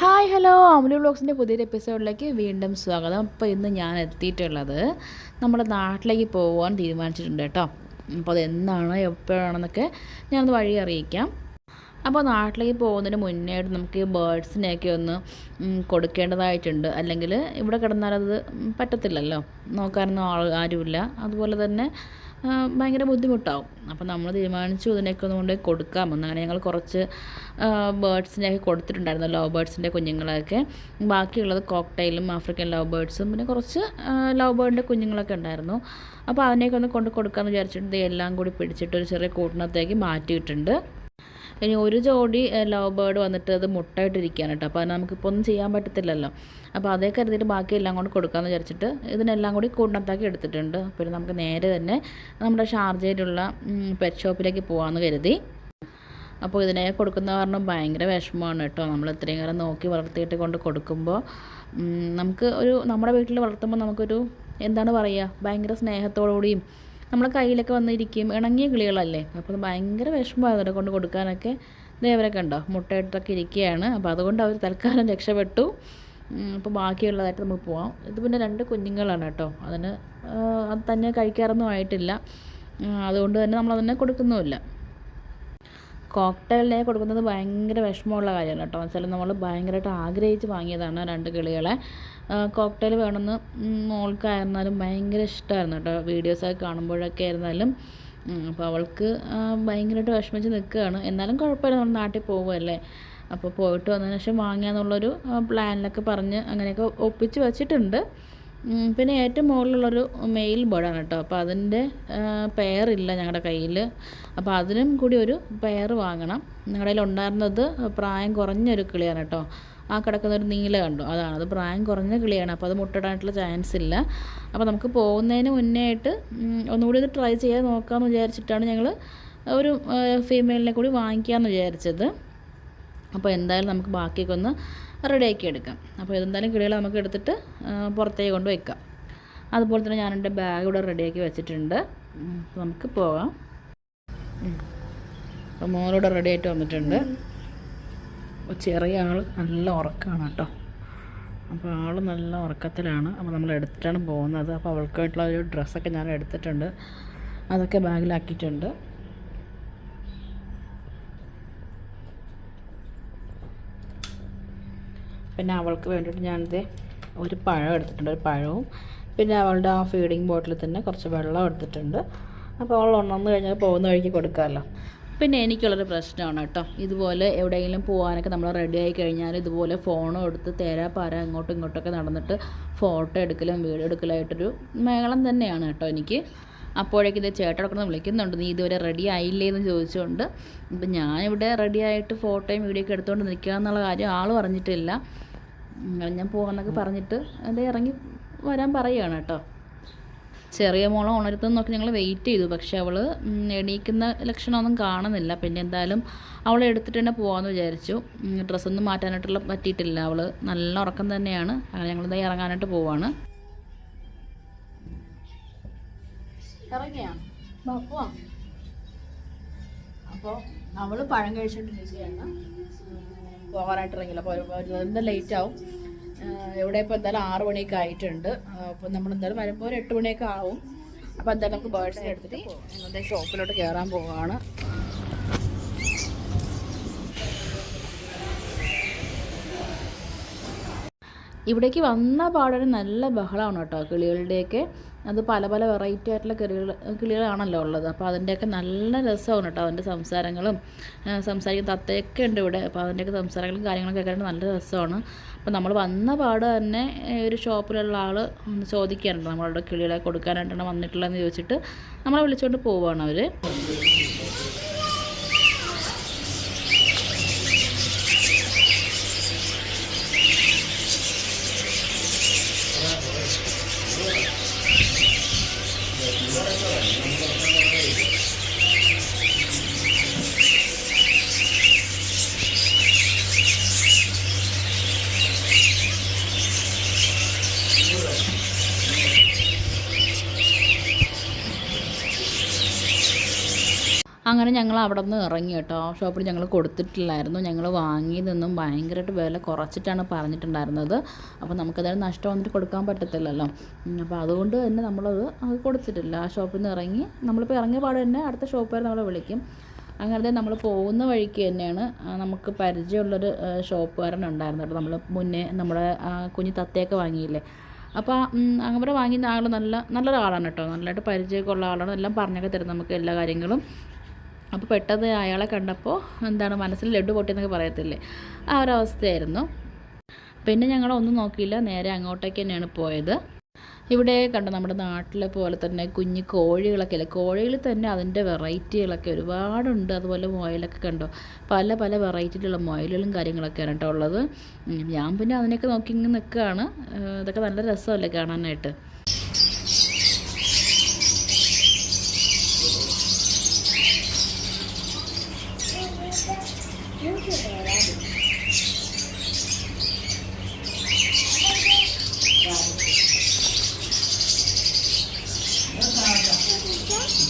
Hi hello. അമലി വ്ളോഗ്സിന്റെ പുതിയൊരു എപ്പിസോഡിലേക്ക് വീണ്ടും സ്വാഗതം. അപ്പോൾ ഇന്ന് ഞാൻ എത്തിയിട്ടുള്ളത് നമ്മുടെ നാട്ടിലേക്ക് പോകാൻ തീരുമാനിച്ചിട്ടുണ്ട് കേട്ടോ. അപ്പോൾ അതെന്താണ് എപ്പോഴാണെന്നൊക്കെ ഞാനത് വഴി അറിയിക്കാം അപ്പോൾ നാട്ടിലേക്ക് പോകുന്നതിന് മുന്നേയായിട്ട് നമുക്ക് ഈ ബേഡ്സിനെയൊക്കെ ഒന്ന് കൊടുക്കേണ്ടതായിട്ടുണ്ട്. അല്ലെങ്കിൽ ഇവിടെ കിടന്നാലത് പറ്റത്തില്ലല്ലോ. നോക്കാനൊന്നും ആൾ ആരുമില്ല. അതുപോലെ തന്നെ ഭയങ്കര ബുദ്ധിമുട്ടാവും. അപ്പോൾ നമ്മൾ തീരുമാനിച്ചു ഇതിനെയൊക്കെ ഒന്ന് കൊണ്ട് കൊടുക്കാമെന്ന് അങ്ങനെ ഞങ്ങൾ കുറച്ച് ബേഡ്സിനെയൊക്കെ കൊടുത്തിട്ടുണ്ടായിരുന്നു. ലവ് ബേഡ്സിന്റെ കുഞ്ഞുങ്ങളെയൊക്കെ. ബാക്കിയുള്ളത് കോക്ടൈലും ആഫ്രിക്കൻ ലവ് ബേഡ്സും പിന്നെ കുറച്ച് ലവ് ബേർഡിന്റെ കുഞ്ഞുങ്ങളൊക്കെ ഉണ്ടായിരുന്നു. അപ്പോൾ അതിനെയൊക്കെ ഒന്ന് കൊണ്ട് കൊടുക്കാമെന്ന് വിചാരിച്ചിട്ട് എല്ലാം കൂടി പിടിച്ചിട്ട് ഒരു ചെറിയ കൂട്ടിനകത്തേക്ക് മാറ്റിയിട്ടുണ്ട്. ഇനി ഒരു ജോഡി ലവ് ബേർഡ് വന്നിട്ട് അത് മുട്ടയിട്ടിരിക്കുകയാണ് കേട്ടോ. അപ്പോൾ അത് നമുക്കിപ്പോൾ ഒന്നും ചെയ്യാൻ പറ്റത്തില്ലല്ലോ. അപ്പോൾ അതേ കരുതിയിട്ട് ബാക്കി എല്ലാം കൂടി കൊടുക്കാമെന്ന് വിചാരിച്ചിട്ട് ഇതിനെല്ലാം കൂടി കൂട്ടത്താക്കി എടുത്തിട്ടുണ്ട്. പിന്നെ നമുക്ക് നേരെ തന്നെ നമ്മുടെ ഷാർജയിലുള്ള പെറ്റ് ഷോപ്പിലേക്ക് പോകാമെന്ന് കരുതി. അപ്പോൾ ഇതിനെ കൊടുക്കുന്ന കാരണം ഭയങ്കര വിഷമമാണ് കേട്ടോ. നമ്മൾ ഇത്രയും കാലം നോക്കി വളർത്തിയിട്ട് കൊണ്ട് കൊടുക്കുമ്പോൾ നമുക്ക് ഒരു നമ്മുടെ വീട്ടിൽ വളർത്തുമ്പോൾ നമുക്കൊരു എന്താണ് പറയുക ഭയങ്കര സ്നേഹത്തോടുകൂടിയും നമ്മളെ കയ്യിലൊക്കെ വന്നിരിക്കും. ഇണങ്ങിയ കിളികളല്ലേ? അപ്പോൾ ഭയങ്കര വിഷമമാണ് അവരെ കൊണ്ട് കൊടുക്കാനൊക്കെ. ദേവരൊക്കെ ഉണ്ടോ? മുട്ടയിട്ടൊക്കെ ഇരിക്കുകയാണ്. അപ്പോൾ അതുകൊണ്ട് അവർ തൽക്കാലം രക്ഷപ്പെട്ടു. അപ്പോൾ ബാക്കിയുള്ളതായിട്ട് നമുക്ക് പോവാം. ഇത് പിന്നെ രണ്ട് കുഞ്ഞുങ്ങളാണ് കേട്ടോ. അതിന് അത് തന്നെ കഴിക്കാറൊന്നും ആയിട്ടില്ല. അതുകൊണ്ട് തന്നെ നമ്മളതിനെ കൊടുക്കുന്നുമില്ല. കോക്ടെയിലിനെ കൊടുക്കുന്നത് ഭയങ്കര വിഷമമുള്ള കാര്യമാണ് കേട്ടോ. വെച്ചാൽ നമ്മൾ ഭയങ്കരമായിട്ട് ആഗ്രഹിച്ച് വാങ്ങിയതാണ് രണ്ട് കിളികളെ. കോക്ടെയിൽ വേണമെന്ന് മോൾക്കായിരുന്നാലും ഭയങ്കര ഇഷ്ടമായിരുന്നു കേട്ടോ. വീഡിയോസൊക്കെ കാണുമ്പോഴൊക്കെ ആയിരുന്നാലും. അപ്പോൾ അവൾക്ക് ഭയങ്കരമായിട്ട് വിഷമിച്ച് നിൽക്കുകയാണ്. എന്നാലും കുഴപ്പമില്ല നമ്മൾ നാട്ടിൽ പോകുമല്ലേ അപ്പോൾ പോയിട്ട് വന്നതിന് ശേഷം വാങ്ങിയാന്നുള്ളൊരു പ്ലാനിലൊക്കെ പറഞ്ഞ് അങ്ങനെയൊക്കെ ഒപ്പിച്ച് വെച്ചിട്ടുണ്ട്. പിന്നെ ഏറ്റവും മുകളിലുള്ളൊരു മെയിൽ ബേർഡാണ് കേട്ടോ. അപ്പോൾ അതിന്റെ പെയറില്ല ഞങ്ങളുടെ കയ്യിൽ അപ്പോൾ അതിനും കൂടി ഒരു പെയർ വാങ്ങണം. ഞങ്ങളുടെ കയ്യിൽ ഉണ്ടായിരുന്നത് പ്രായം കുറഞ്ഞൊരു കിളിയാണ് കേട്ടോ. ആ കിടക്കുന്ന ഒരു നീല കണ്ടു. അതാണ്. അത് പ്രായം കുറഞ്ഞ കിളിയാണ്. അപ്പോൾ അത് മുട്ടിടാനായിട്ടുള്ള ചാൻസ് ഇല്ല. അപ്പോൾ നമുക്ക് പോകുന്നതിന് മുന്നേ ആയിട്ട് ഒന്നുകൂടി ഇത് ട്രൈ ചെയ്യാൻ നോക്കാമെന്ന് വിചാരിച്ചിട്ടാണ് ഞങ്ങൾ ഒരു ഫീമെയിലിനെ കൂടി വാങ്ങിക്കാമെന്ന് വിചാരിച്ചത്. അപ്പോൾ എന്തായാലും നമുക്ക് ബാക്കിയൊക്കെ ഒന്ന് റെഡിയാക്കി എടുക്കാം. അപ്പോൾ ഇതെന്തായാലും കിളികൾ നമുക്ക് എടുത്തിട്ട് പുറത്തേക്ക് കൊണ്ട് വയ്ക്കാം അതുപോലെ തന്നെ ഞാൻ എന്റെ ബാഗ് ഇവിടെ റെഡിയാക്കി വെച്ചിട്ടുണ്ട്. നമുക്ക് ഉം. അപ്പോൾ മോനോട് റെഡി ആയിട്ട് വന്നിട്ടുണ്ട്. അപ്പോൾ ചെറിയ ആൾ നല്ല ഉറക്കമാണ് കേട്ടോ. അപ്പോൾ ആൾ നല്ല ഉറക്കത്തിലാണ്. അപ്പോൾ നമ്മൾ എടുത്തിട്ടാണ് പോകുന്നത്. അപ്പോൾ അവൾക്കായിട്ടുള്ള ഒരു ഡ്രസ്സൊക്കെ ഞാൻ എടുത്തിട്ടുണ്ട്. അതൊക്കെ ബാഗിലാക്കിയിട്ടുണ്ട്. പിന്നെ അവൾക്ക് വേണ്ടിയിട്ട് ഞാനിത് ഒരു പഴം എടുത്തിട്ടുണ്ട്. ഒരു പഴവും. പിന്നെ അവളുടെ ആ ഫീഡിങ് ബോട്ടിൽ തന്നെ കുറച്ച് വെള്ളം എടുത്തിട്ടുണ്ട്. അപ്പോൾ അവൾ ഉണർന്നു കഴിഞ്ഞാൽ പോകുന്ന വഴിക്ക് കൊടുക്കാമല്ലോ. പിന്നെ എനിക്കുള്ളൊരു പ്രശ്നമാണ് കേട്ടോ. ഇതുപോലെ എവിടെയെങ്കിലും പോകാനൊക്കെ നമ്മൾ റെഡി ആയി കഴിഞ്ഞാൽ ഇതുപോലെ ഫോണും എടുത്ത് തേരാ പാര അങ്ങോട്ടും ഇങ്ങോട്ടൊക്കെ നടന്നിട്ട് ഫോട്ടോ എടുക്കലും വീഡിയോ എടുക്കലായിട്ടൊരു മേളം തന്നെയാണ് കേട്ടോ എനിക്ക്. അപ്പോഴേക്കും ഇത് ചേട്ടനൊക്കെ വിളിക്കുന്നുണ്ട് നീ ഇതുവരെ റെഡി ആയില്ലേ എന്ന് ചോദിച്ചുകൊണ്ട്. ഇപ്പം ഞാനിവിടെ റെഡി ആയിട്ട് ഫോട്ടോയും വീഡിയോ ഒക്കെ എടുത്തുകൊണ്ട് നിൽക്കുക എന്നുള്ള കാര്യം ആൾ പറഞ്ഞിട്ടില്ല. ഞാൻ പോകാമെന്നൊക്കെ പറഞ്ഞിട്ട് അത് ഇറങ്ങി വരാൻ പറയുകയാണ് കേട്ടോ. ചെറിയ മോളെ ഉണരുത്തെന്ന് നോക്കി ഞങ്ങൾ വെയിറ്റ് ചെയ്തു. പക്ഷേ അവൾ എണീക്കുന്ന ലക്ഷണമൊന്നും കാണുന്നില്ല. പിന്നെ എന്തായാലും അവളെ എടുത്തിട്ട് തന്നെ പോകാമെന്ന് വിചാരിച്ചു. ഡ്രസ്സൊന്നും മാറ്റാനായിട്ടുള്ള പറ്റിയിട്ടില്ല. അവൾ നല്ല ഉറക്കം തന്നെയാണ്. അങ്ങനെ ഞങ്ങൾ എന്തായാലും ഇറങ്ങാനായിട്ട് പോവാണ്. അപ്പോൾ അവൾ പഴം കഴിച്ചുകൊണ്ടിരിക്കുകയാണ് പോകാനായിട്ട് ഇറങ്ങില്ല അപ്പോൾ എന്താ ലേറ്റ് ആവും. ഇവിടെ ഇപ്പോൾ എന്തായാലും ആറ് മണിയൊക്കെ ആയിട്ടുണ്ട്. അപ്പോൾ നമ്മൾ എന്തായാലും വരുമ്പോൾ ഒരു എട്ട് മണിയൊക്കെ ആവും. അപ്പോൾ എന്തായാലും നമുക്ക് ബേർഡ്സിനെ എടുത്തിട്ട് ഷോപ്പിലോട്ട് കയറാൻ പോവുകയാണ് ഇവിടേക്ക് വന്ന പാടൊരു നല്ല ബഹളമാണ് കേട്ടോ കിളികളുടെയൊക്കെ. അത് പല പല വെറൈറ്റി ആയിട്ടുള്ള കിളികൾ കിളികളാണല്ലോ ഉള്ളത്. അപ്പോൾ അതിന്റെയൊക്കെ നല്ല രസമാണ് കേട്ടോ അതിന്റെ സംസാരങ്ങളും. സംസാരിക്കുന്ന തത്തയൊക്കെ ഉണ്ട് ഇവിടെ. അപ്പോൾ അതിന്റെയൊക്കെ സംസാരങ്ങളും കാര്യങ്ങളൊക്കെ കേൾക്കാൻ നല്ല രസമാണ്. അപ്പോൾ നമ്മൾ വന്ന പാട് തന്നെ ഒരു ഷോപ്പിലുള്ള ആൾ ചോദിക്കാറുണ്ട് നമ്മളവിടെ കിളികളെ കൊടുക്കാനായിട്ടാണ് വന്നിട്ടുള്ളതെന്ന് ചോദിച്ചിട്ട് നമ്മളെ വിളിച്ചുകൊണ്ട് പോവുകയാണ് അവർ Thank you. അങ്ങനെ ഞങ്ങൾ അവിടെ നിന്ന് ഇറങ്ങി കേട്ടോ. ഷോപ്പിൽ ഞങ്ങൾ കൊടുത്തിട്ടില്ലായിരുന്നു. ഞങ്ങൾ വാങ്ങിയതൊന്നും ഭയങ്കരമായിട്ട് വില കുറച്ചിട്ടാണ് പറഞ്ഞിട്ടുണ്ടായിരുന്നത്. അപ്പോൾ നമുക്കതായത് നഷ്ടം വന്നിട്ട് കൊടുക്കാൻ പറ്റത്തില്ലല്ലോ. അപ്പോൾ അതുകൊണ്ട് തന്നെ നമ്മളത് അത് കൊടുത്തിട്ടില്ല. ആ ഷോപ്പിൽ നിന്ന് ഇറങ്ങി നമ്മളിപ്പോൾ ഇറങ്ങിയ പാട് തന്നെ അടുത്ത ഷോപ്പുകാർ നമ്മളെ വിളിക്കും. അങ്ങനത്തെ നമ്മൾ പോകുന്ന വഴിക്ക് തന്നെയാണ് നമുക്ക് പരിചയമുള്ളൊരു ഷോപ്പുകാരൻ ഉണ്ടായിരുന്നു കേട്ടോ നമ്മൾ മുന്നേ നമ്മുടെ കുഞ്ഞു തത്തയൊക്കെ വാങ്ങിയില്ലേ? അപ്പോൾ അങ്ങനെ വാങ്ങിയ ആൾ നല്ല നല്ലൊരാളാണ് കേട്ടോ. നല്ലതായിട്ട് പരിചയമൊക്കെ ഉള്ള ആളാണ്. എല്ലാം പറഞ്ഞൊക്കെ തരും നമുക്ക് എല്ലാ കാര്യങ്ങളും. അപ്പോൾ പെട്ടെന്ന് അയാളെ കണ്ടപ്പോൾ എന്താണ് മനസ്സിൽ ലഡു പൊട്ടിയെന്നൊക്കെ പറയത്തില്ലേ? ആ ഒരവസ്ഥയായിരുന്നു പിന്നെ ഞങ്ങൾ ഒന്നും നോക്കിയില്ല നേരെ അങ്ങോട്ടേക്ക് തന്നെയാണ് പോയത്. ഇവിടെ കണ്ട നമ്മുടെ നാട്ടിലെ പോലെ തന്നെ കുഞ്ഞു കോഴികളൊക്കെ അല്ലേ കോഴികൾ തന്നെ അതിന്റെ വെറൈറ്റികളൊക്കെ ഒരുപാടുണ്ട്. അതുപോലെ മുയലൊക്കെ കണ്ടോ? പല പല വെറൈറ്റിയിലുള്ള മുയലുകളും കാര്യങ്ങളൊക്കെയാണ് കേട്ടോ ഉള്ളത്. ഞാൻ പിന്നെ അതിനൊക്കെ നോക്കി ഇങ്ങനെ നിൽക്കുകയാണ്. ഇതൊക്കെ നല്ല രസമല്ലേ കാണാനായിട്ട്?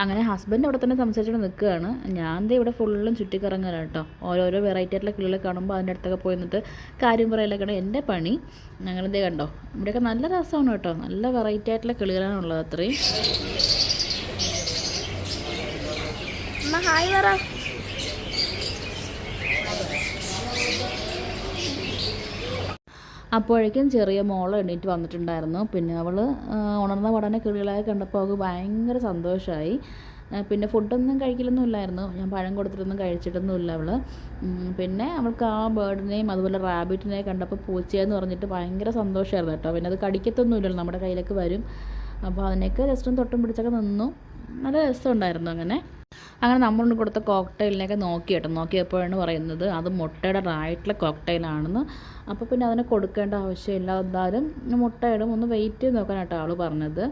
അങ്ങനെ ഹസ്ബൻഡ് അവിടെ തന്നെ സംസാരിച്ചുകൊണ്ട് നിൽക്കുകയാണ്. ഞാൻ ദേ ഇവിടെ ഫുള്ളും ചുറ്റിക്കറങ്ങലാണ് കേട്ടോ ഓരോരോ വെറൈറ്റി ആയിട്ടുള്ള കിളികളെ കാണുമ്പോൾ അതിന്റെ അടുത്തൊക്കെ പോയി നിന്നിട്ട് കാര്യം പറയലൊക്കെയാണ് എന്റെ പണി ഞങ്ങളെന്തേ കണ്ടോ ഇവിടെയൊക്കെ നല്ല രസമാണ് കേട്ടോ നല്ല വെറൈറ്റി ആയിട്ടുള്ള കിളികളാണ് ഉള്ളത് അത്രയും. ഹായ് അപ്പോഴേക്കും ചെറിയ മോൾ എണീറ്റ് വന്നിട്ടുണ്ടായിരുന്നു. പിന്നെ അവൾ ഉണർന്ന പഠന കിളികളായി കണ്ടപ്പോൾ അവൾക്ക് ഭയങ്കര സന്തോഷമായി പിന്നെ ഫുഡൊന്നും കഴിക്കലൊന്നും ഞാൻ പഴം കൊടുത്തിട്ടൊന്നും കഴിച്ചിട്ടൊന്നുമില്ല അവൾ പിന്നെ അവൾക്ക് ആ ബേർഡിനെയും അതുപോലെ റാബിറ്റിനെയും കണ്ടപ്പോൾ പൂച്ചയെന്ന് പറഞ്ഞിട്ട് ഭയങ്കര സന്തോഷമായിരുന്നു കേട്ടോ. പിന്നെ അത് കടിക്കത്തൊന്നുമില്ലല്ലോ നമ്മുടെ കയ്യിലേക്ക് വരും. അപ്പോൾ അതിനൊക്കെ ജസ്റ്റ് തൊട്ടും പിടിച്ചൊക്കെ നിന്നു. നല്ല രസമുണ്ടായിരുന്നു അങ്ങനെ. അങ്ങനെ നമ്മൾ കൊടുത്ത കോക്ടെയിലിനെയൊക്കെ നോക്കി കേട്ടോ. നോക്കിയപ്പോഴാണ് പറയുന്നത് അത് മുട്ടയുടെ റായിട്ടുള്ള കോക്ടെയിലാണെന്ന്. അപ്പോൾ പിന്നെ അതിനെ കൊടുക്കേണ്ട ആവശ്യമില്ല എന്തായാലും. മുട്ടയിടും. ഒന്ന് വെയിറ്റ് ചെയ്ത് നോക്കാനാട്ടോ ആൾ പറഞ്ഞത്.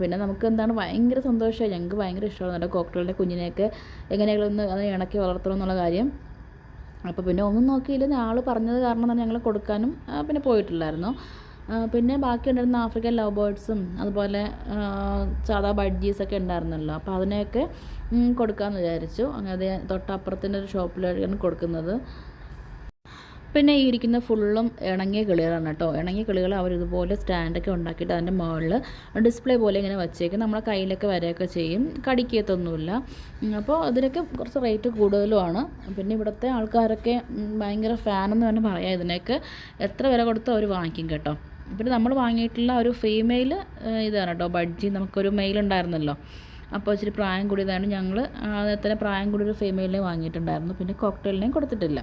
പിന്നെ നമുക്ക് എന്താണ് ഭയങ്കര സന്തോഷമായി. ഞങ്ങൾക്ക് ഭയങ്കര ഇഷ്ടമാണ് നല്ല കോക്ടെയിലിന്റെ കുഞ്ഞിനെയൊക്കെ എങ്ങനെയെങ്കിലും ഒന്ന് അതിനെ ഇണക്കി വളർത്തണം എന്നുള്ള കാര്യം. അപ്പോൾ പിന്നെ ഒന്നും നോക്കിയില്ല ആൾ പറഞ്ഞത് കാരണം തന്നെ ഞങ്ങൾ കൊടുക്കാനും പിന്നെ പോയിട്ടില്ലായിരുന്നു. പിന്നെ ബാക്കി ഉണ്ടായിരുന്ന ആഫ്രിക്കൻ ലവ് ബേർഡ്സും അതുപോലെ സാധാ ബഡ്ജീസൊക്കെ ഉണ്ടായിരുന്നല്ലോ. അപ്പോൾ അതിനെയൊക്കെ കൊടുക്കാമെന്ന് വിചാരിച്ചു. അങ്ങനെ തൊട്ടപ്പുറത്തിന്റെ ഒരു ഷോപ്പിലാണ് കൊടുക്കുന്നത്. പിന്നെ ഈ ഇരിക്കുന്ന ഫുള്ളും ഇണങ്ങിയ കിളികളാണ് കേട്ടോ. ഇണങ്ങിയ കിളികൾ അവർ ഇതുപോലെ സ്റ്റാൻഡൊക്കെ ഉണ്ടാക്കിയിട്ട് അതിന്റെ മുകളിൽ ഡിസ്പ്ലേ പോലെ ഇങ്ങനെ വെച്ചേക്കും. നമ്മളെ കയ്യിലൊക്കെ വരെയൊക്കെ ചെയ്യും. കടിക്കത്തൊന്നുമില്ല. അപ്പോൾ അതിനൊക്കെ കുറച്ച് റേറ്റ് കൂടുതലുമാണ്. പിന്നെ ഇവിടുത്തെ ആൾക്കാരൊക്കെ ഭയങ്കര ഫാനെന്ന് തന്നെ പറയാം. ഇതിനൊക്കെ എത്ര വില കൊടുത്തോ അവർ വാങ്ങിക്കും കേട്ടോ. പിന്നെ നമ്മൾ വാങ്ങിയിട്ടുള്ള ഒരു ഫീമെയിൽ ഇതാണ് കേട്ടോ ബഡ്ജി നമുക്കൊരു മെയിൽ ഉണ്ടായിരുന്നല്ലോ. അപ്പോൾ ഇച്ചിരി പ്രായം കൂടിയതാണ് ഞങ്ങൾ. തന്നെ പ്രായം കൂടി കൂടിയൊരു ഫീമെയിലിനെ വാങ്ങിയിട്ടുണ്ടായിരുന്നു. പിന്നെ കോക്ടെയിലിനെയും കൊടുത്തിട്ടില്ല.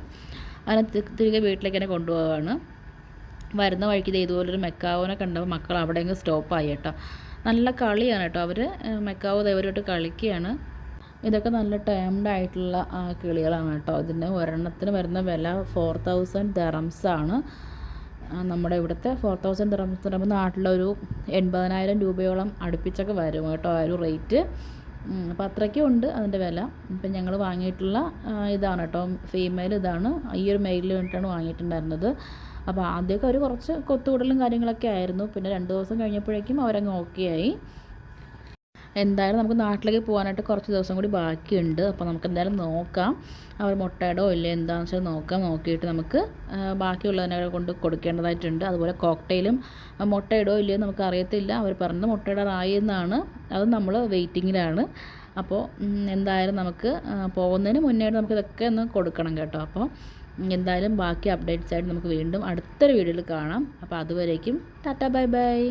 അതിനെ തിരികെ വീട്ടിലേക്ക് തന്നെ കൊണ്ടുപോവാണ്. വരുന്ന വഴിക്ക് ഇതുപോലൊരു മെക്കാവിനെ കണ്ടപ്പോൾ മക്കൾ അവിടെയെങ്കിൽ സ്റ്റോപ്പായി കേട്ടോ നല്ല കളിയാണ് കേട്ടോ അവർ മെക്കാവ് ദൈവരോട്ട് കളിക്കുകയാണ്. ഇതൊക്കെ നല്ല ടേംഡ് ആയിട്ടുള്ള കിളികളാണ് കേട്ടോ ഇതിന്റെ ഒരെണ്ണത്തിന് വരുന്ന വില ഫോർ തൗസൻഡ് ദറംസാണ് നമ്മുടെ ഇവിടുത്തെ ഫോർ തൗസൻഡ് ദിറംസ് പറയുമ്പോൾ നാട്ടിലൊരു എൺപതിനായിരം രൂപയോളം അടുപ്പിച്ചൊക്കെ വരും കേട്ടോ ആ ഒരു റേറ്റ് അപ്പോൾ അത്രയ്ക്കും ഉണ്ട് അതിന്റെ വില. ഇപ്പം ഞങ്ങൾ വാങ്ങിയിട്ടുള്ള ഇതാണ് കേട്ടോ ഫീമെയിൽ ഇതാണ്. ഈ ഒരു മെയിലിൽ വേണ്ടിയിട്ടാണ് വാങ്ങിയിട്ടുണ്ടായിരുന്നത്. അപ്പോൾ ആദ്യമൊക്കെ അവർ കുറച്ച് കൊത്തുകൂടലും കാര്യങ്ങളൊക്കെ ആയിരുന്നു. പിന്നെ രണ്ട് ദിവസം കഴിഞ്ഞപ്പോഴേക്കും അവരങ്ങ് ഓക്കെ ആയി. എന്തായാലും നമുക്ക് നാട്ടിലേക്ക് പോകാനായിട്ട് കുറച്ച് ദിവസം കൂടി ബാക്കിയുണ്ട്. അപ്പോൾ നമുക്ക് എന്തായാലും നോക്കാം. അവർ മുട്ടയിടോ ഇല്ലേ എന്താണെന്ന് വെച്ചാൽ നോക്കാം. നോക്കിയിട്ട് നമുക്ക് ബാക്കിയുള്ളതിനെ കൊണ്ട് കൊടുക്കേണ്ടതായിട്ടുണ്ട്. അതുപോലെ കോക്ടെയിലും മുട്ടയിടോ ഇല്ലയോ നമുക്ക് അറിയത്തില്ല. അവർ പറഞ്ഞത് മുട്ടയിടാറായി എന്നാണ്. അത് നമ്മൾ വെയിറ്റിങ്ങിലാണ്. അപ്പോൾ എന്തായാലും നമുക്ക് പോകുന്നതിന് മുന്നേ നമുക്ക് ഇതൊക്കെ ഒന്ന് കൊടുക്കണം കേട്ടോ. അപ്പോൾ എന്തായാലും ബാക്കി അപ്ഡേറ്റ്സ് ആയിട്ട് നമുക്ക് വീണ്ടും അടുത്തൊരു വീഡിയോയിൽ കാണാം. അപ്പോൾ അതുവരേക്കും ടാറ്റ ബൈ ബൈ.